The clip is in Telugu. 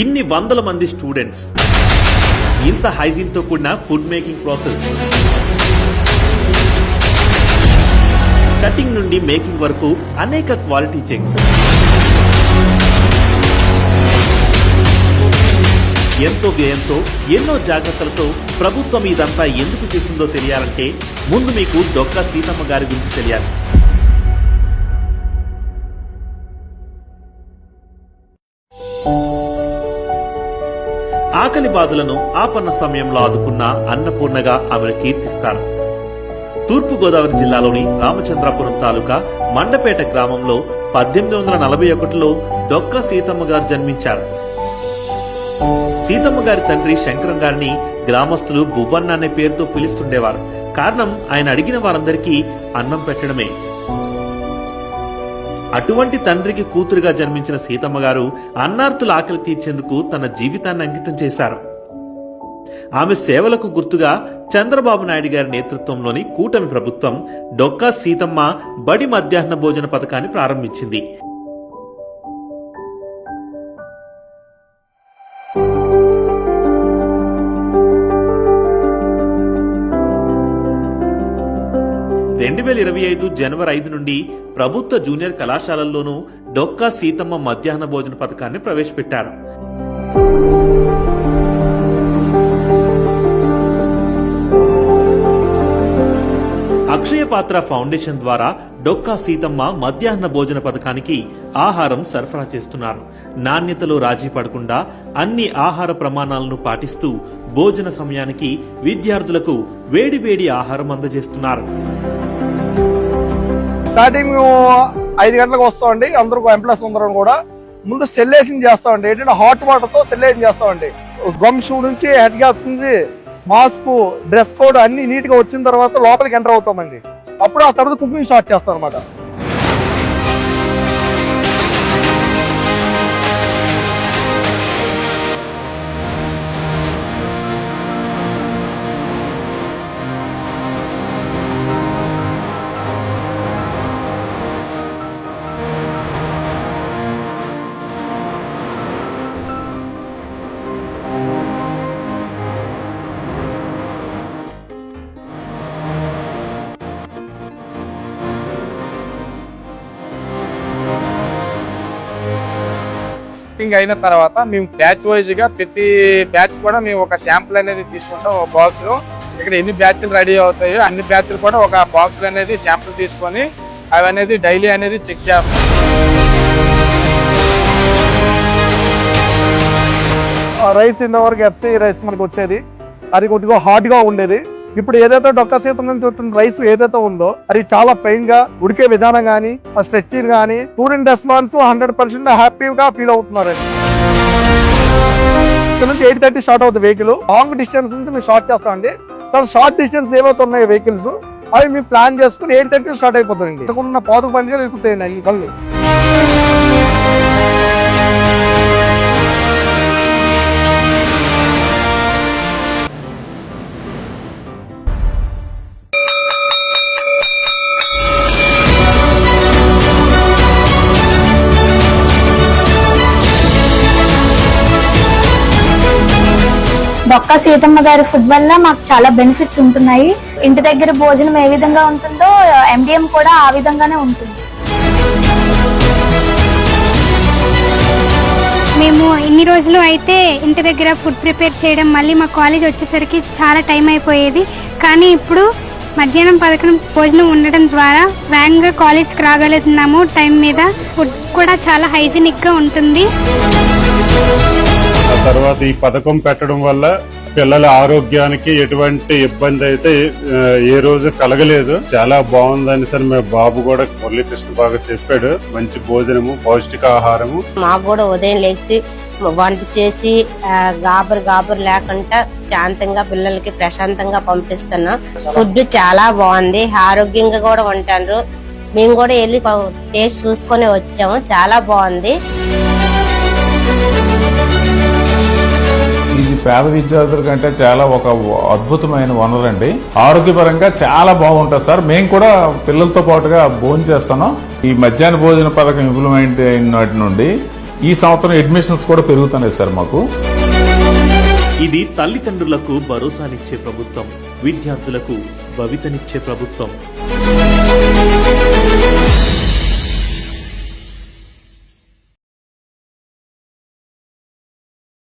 ఇన్ని వందల మంది స్టూడెంట్స్. ఇంత హైజీన్తో కూడిన ఫుడ్ మేకింగ్ ప్రాసెస్. కటింగ్ నుండి మేకింగ్ వరకు అనేక క్వాలిటీ చెక్స్. ఎంతో వ్యయంతో ఎన్నో జాగ్రత్తలతో ప్రభుత్వం ఇదంతా ఎందుకు చేస్తుందో తెలియాలంటే ముందు మీకు డొక్క సీతమ్మ గారి గురించి తెలియాలి. ఆకలి బాధలను ఆపన్న సమయంలో ఆదుకున్న అన్నపూర్ణగా ఆమెను కీర్తిస్తారు తూర్పు గోదావరి జిల్లాలోని రామచంద్రాపురం తాలూకా మండపేట గ్రామంలో పద్దెనిమిది వందల నలభై ఒకటిలో డొక్క సీతమ్మ గారు జన్మించారు. సీతమ్మ గారి తండ్రి శంకరం గారిని గ్రామస్తులు బువ్వన్న అనే పేరుతో పిలుస్తుండేవారు. కారణం ఆయన అడిగిన వారందరికీ అన్నం పెట్టడమే. అటువంటి తండ్రికి కూతురుగా జన్మించిన సీతమ్మ గారు ఆకలి తీర్చేందుకు తన జీవితాన్ని అంకితం చేశారు. ఆమె సేవలకు గుర్తుగా చంద్రబాబు నాయుడు గారి నేతృత్వంలోని కూటమి ప్రభుత్వం డొక్కా సీతమ్మ బడి మధ్యాహ్న భోజన పథకాన్ని ప్రారంభించింది. రెండు వేల ఇరవై ఐదు జనవరి ఐదు నుండి ప్రభుత్వ జూనియర్ కళాశాలల్లోనూ డొక్కా సీతమ్మ మధ్యాహ్న భోజన పథకాన్ని ప్రవేశపెట్టారు. అక్షయ పాత్ర ఫౌండేషన్ ద్వారా డొక్కా సీతమ్మ మధ్యాహ్న భోజన పథకానికి ఆహారం సరఫరా చేస్తున్నారు. నాణ్యతలో రాజీ పడకుండా అన్ని ఆహార ప్రమాణాలను పాటిస్తూ భోజన సమయానికి విద్యార్థులకు వేడివేడి ఆహారం అందజేస్తున్నారు. స్టార్టింగ్ మేము ఐదు గంటలకు వస్తామండి. అందరూ ఎంప్లాయీస్ అందరం కూడా. ముందు సెల్లేషన్ చేస్తామండి. ఏంటంటే హాట్ వాటర్తో సెల్లేషన్ చేస్తామండి. గమ్ షూ నుంచి హెడ్ గ్యాప్ నుంచి మాస్క్ డ్రెస్ కోడ్ అన్ని నీట్గా వచ్చిన తర్వాత లోపలికి ఎంటర్ అవుతామండి. అప్పుడు ఆ తర్వాత కుకింగ్ స్టార్ట్ చేస్తాం అనమాట కుకింగ్ అయిన తర్వాత మేము బ్యాచ్ వైజ్గా ప్రతి బ్యాచ్ కూడా మేము ఒక శాంపుల్ అనేది తీసుకుంటాం ఒక బాక్స్లో ఇక్కడ ఎన్ని బ్యాచ్లు రెడీ అవుతాయో అన్ని బ్యాచ్లు కూడా ఒక బాక్స్లు అనేది శాంపుల్ తీసుకొని అవి అనేది డైలీ అనేది చెక్ చేస్తాం. రైస్ ఇంతవరకు ఎఫ్సీ రైస్ మనకు వచ్చేది అది కొద్దిగా హాట్గా ఉండేది. ఇప్పుడు ఏదైతే డొక్క సీతం నుంచి రైస్ ఏదైతే ఉందో అది చాలా పెయిన్గా ఉడికే విధానం కానీ ఆ స్ట్రెచ్చింగ్ కానీ స్టూడెంట్ రెస్పాన్స్ హండ్రెడ్ పర్సెంట్ హ్యాపీగా ఫీల్ అవుతున్నారు ఇక్కడ నుంచి ఎయిట్ థర్టీ స్టార్ట్ అవుతుంది వెహికల్ లాంగ్ డిస్టెన్స్ నుంచి మేము స్టార్ట్ చేస్తామండి తర్వాత షార్ట్ డిస్టెన్స్ ఏవైతే ఉన్నాయి వెహికల్స్ అవి మేము ప్లాన్ చేసుకుని ఎయిట్ థర్టీ స్టార్ట్ అయిపోతుందండి ఇంతకున్న పాతకు పనిగా ఎక్కుతాయండి ఈ కళ్ళు డొక్క సీతమ్మ గారి ఫుడ్ వల్ల మాకు చాలా బెనిఫిట్స్ ఉంటున్నాయి. ఇంటి దగ్గర భోజనం ఏ విధంగా ఉంటుందో ఎండిఎం కూడా ఆ విధంగానే ఉంటుంది. మేము ఇన్ని రోజులు అయితే ఇంటి దగ్గర ఫుడ్ ప్రిపేర్ చేయడం మళ్ళీ మా కాలేజ్ వచ్చేసరికి చాలా టైం అయిపోయేది. కానీ ఇప్పుడు మధ్యాహ్నం పథకం భోజనం ఉండడం ద్వారా వేగంగా కాలేజ్కి రాగలుగుతున్నాము. టైం మీద ఫుడ్ కూడా చాలా హైజీనిక్గా ఉంటుంది. ఆ తర్వాత ఈ పథకం పెట్టడం వల్ల పిల్లల ఆరోగ్యానికి ఎటువంటి ఇబ్బంది అయితే ఏ రోజు కలగలేదు. చాలా బాగుందని సరే మా బాబు కూడా మురళీకృష్ణ బాగా చెప్పాడు. మంచి భోజనము పౌష్టికాహారము. మాకు కూడా ఉదయం లేచి వంట చేసి గాబర్ గాబరు గాబరు లేకుండా శాంతంగా పిల్లలకి ప్రశాంతంగా పంపిస్తున్నాం. ఫుడ్ చాలా బాగుంది. ఆరోగ్యంగా కూడా ఉంటారు. మేము కూడా వెళ్ళి టేస్ట్ చూసుకొని వచ్చాము. చాలా బాగుంది. పేద విద్యార్థుల కంటే చాలా ఒక అద్భుతమైన వనరు అండి ఆరోగ్యపరంగా చాలా బాగుంటుంది సార్. మేము కూడా పిల్లలతో పాటుగా భోజనం చేస్తాను ఈ మధ్యాహ్న భోజన పథకం ఇంప్లిమెంట్ అయిన వాటి నుండి ఈ సంవత్సరం అడ్మిషన్స్ కూడా పెరుగుతున్నాయి సార్ మాకు. ఇది తల్లిదండ్రులకు భరోసానిచ్చే ప్రభుత్వం విద్యార్థులకు భవితనిచ్చే ప్రభుత్వం.